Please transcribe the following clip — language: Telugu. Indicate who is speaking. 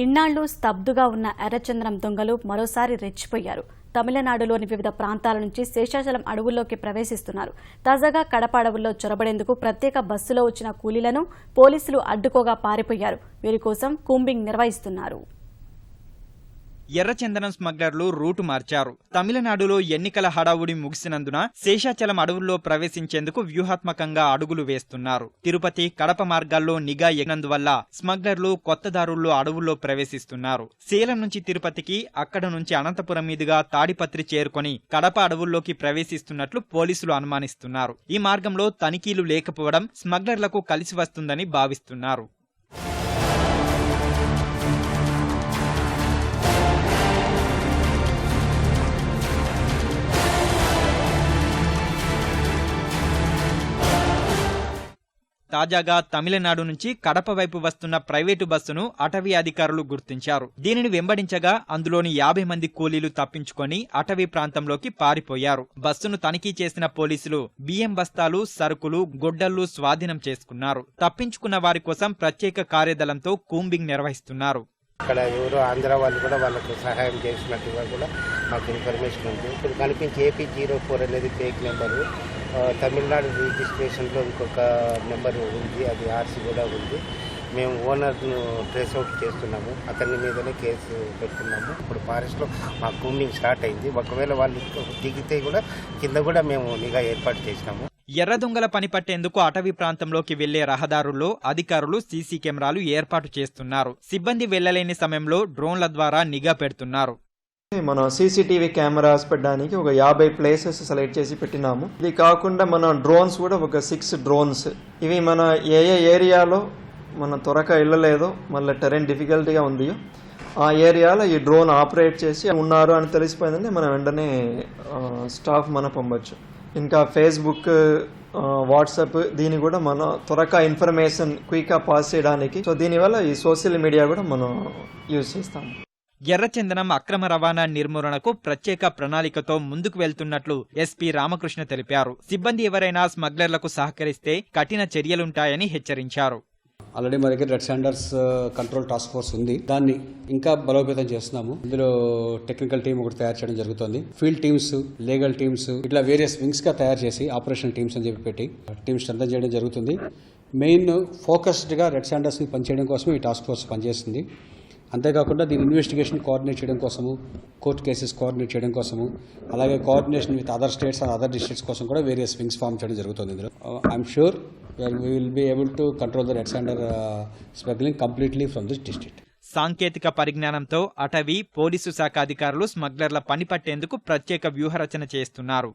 Speaker 1: ఇన్నాళ్ళు స్తబ్దుగా ఉన్న ఎర్రచందనం దొంగలు మరోసారి రెచ్చిపోయారు. తమిళనాడులోని వివిధ ప్రాంతాల నుంచి శేషాచలం అడవుల్లోకి ప్రవేశిస్తున్నారు. తాజాగా కడప అడవుల్లో చొరబడేందుకు ప్రత్యేక బస్సులో వచ్చిన కూలీలను పోలీసులు అడ్డుకోగా పారిపోయారు. వీరి కోసం కూంబింగ్ నిర్వహిస్తున్నారు.
Speaker 2: ఎర్రచందనం స్మగ్లర్లు రూటు మార్చారు. తమిళనాడులో ఎన్నికల హడావుడి ముగిసినందున శేషాచలం అడవుల్లో ప్రవేశించేందుకు వ్యూహాత్మకంగా అడుగులు వేస్తున్నారు. తిరుపతి కడప మార్గాల్లో నిఘా ఎగినందువల్ల స్మగ్లర్లు కొత్త దారుల్లో అడవుల్లో ప్రవేశిస్తున్నారు. సేలం నుంచి తిరుపతికి అక్కడ నుంచి అనంతపురం మీదుగా తాడిపత్రి చేరుకొని కడప అడవుల్లోకి ప్రవేశిస్తున్నట్లు పోలీసులు అనుమానిస్తున్నారు. ఈ మార్గంలో తనిఖీలు లేకపోవడం స్మగ్లర్లకు కలిసి వస్తుందని భావిస్తున్నారు. తాజాగా తమిళనాడు నుంచి కడప వైపు వస్తున్న ప్రైవేటు బస్సును అటవీ అధికారులు గుర్తించారు. దీనిని వెంబడించగా అందులోని యాభై మంది కూలీలు తప్పించుకొని అటవీ ప్రాంతంలోకి పారిపోయారు. బస్సును తనిఖీ చేసిన పోలీసులు బియ్యం బస్తాలు సరుకులు గొడ్డళ్ళు స్వాధీనం చేసుకున్నారు. తప్పించుకున్న వారి కోసం ప్రత్యేక కార్యదళంతో కూంబింగ్ నిర్వహిస్తున్నారు.
Speaker 3: ఇక్కడ ఎవరు ఆంధ్ర వాళ్ళు కూడా వాళ్ళకు సహాయం చేసినట్టుగా కూడా మాకు ఇన్ఫర్మేషన్ ఉంది. ఇప్పుడు కనిపించే ఏపీ జీరో ఫోర్ అనేది ఫేక్ నెంబరు తమిళనాడు రిజిస్ట్రేషన్లో ఇంకొక నెంబర్ ఉంది. అది ఆర్సీ కూడా ఉంది. మేము ఓనర్ను ట్రేస్ అవుట్ చేస్తున్నాము. అతని మీదనే కేసు పెడుతున్నాము. ఇప్పుడు ఫారెస్ట్లో మా కూమింగ్ స్టార్ట్ అయింది. ఒకవేళ వాళ్ళు దిగితే కూడా కింద కూడా మేము నిఘా ఏర్పాటు చేసినాము.
Speaker 2: ఎర్ర దొంగల పని పట్టేందుకు అటవీ ప్రాంతంలోకి వెళ్ళే రహదారుల్లో అధికారులు సీసీ కెమెరాలు ఏర్పాటు చేస్తున్నారు. సిబ్బంది వెళ్ళలేని సమయంలో డ్రోన్ల ద్వారా నిఘా పెడుతున్నారు.
Speaker 4: మనం సీసీటీవీ కెమెరాస్ పెట్టడానికి ఒక యాభై ప్లేసెస్ సెలెక్ట్ చేసి పెట్టినాము. ఇది కాకుండా మన డ్రోన్స్ కూడా ఒక సిక్స్ డ్రోన్స్ ఇవి మన ఏ ఏ ఏరియాలో మన త్వరగా వెళ్ళలేదో మళ్ళీ టెరెన్ డిఫికల్టీగా ఉంది ఆ ఏరియాలో ఈ డ్రోన్ ఆపరేట్ చేసి ఉన్నారు అని తెలిసిపోయిందంటే మనం వెంటనే స్టాఫ్ మనం పంపచ్చు. ఇంకా ఫేస్బుక్ వాట్సాప్ దీని కూడా మనం త్వరగా ఇన్ఫర్మేషన్ క్విక్గా పాస్ చేయడానికి. సో దీనివల్ల ఈ సోషల్ మీడియా కూడా మనం యూజ్ చేస్తాము.
Speaker 2: ఎర్రచందనం అక్రమ రవాణా నిర్మూలనకు ప్రత్యేక ప్రణాళికతో ముందుకు వెళ్తున్నట్లు ఎస్పీ రామకృష్ణ తెలిపారు. సిబ్బంది ఎవరైనా స్మగ్లర్లకు సహకరిస్తే కఠిన చర్యలుంటాయని హెచ్చరించారు.
Speaker 5: ఆల్రెడీ మా దగ్గర red sanders control task force ఉంది. దాన్ని ఇంకా బలోపేతం చేస్తున్నాము. ఇందులో టెక్నికల్ టీమ్ ఒకటి తయారు చేయడం జరుగుతుంది. ఫీల్డ్ టీమ్స్ లీగల్ టీమ్స్ ఇట్లా వేరియస్ వింగ్స్గా తయారు చేసి ఆపరేషన్ టీమ్స్ అని చెప్పి పెట్టి టీమ్స్ స్ట్రెంథన్ చేయడం జరుగుతుంది. మెయిన్ ఫోకస్డ్గా రెడ్ స్టాండర్డ్స్ పనిచేయడం కోసం ఈ టాస్క్ ఫోర్స్ పనిచేస్తుంది. అంతేకాకుండా దీని ఇన్వెస్టిగేషన్ కోఆర్డినేట్ చేయడం కోసము కోర్ట్ కేసెస్ కోఆర్డినేట్ చేయడం కోసము అలాగే coordination with other states and other districts కోసం కూడా వేరియస్ వింగ్స్ ఫామ్ చేయడం జరుగుతుంది ఇందులో. I'm sure we will be able to control the red sander smuggling completely from this district
Speaker 2: సాంకేతిక పరిజ్ఞానంతో అటవీ పోలీసు శాఖ అధికారులు స్మగ్లర్ల పని పట్టేందుకు ప్రత్యేక వ్యూహరచన చేస్తున్నారు.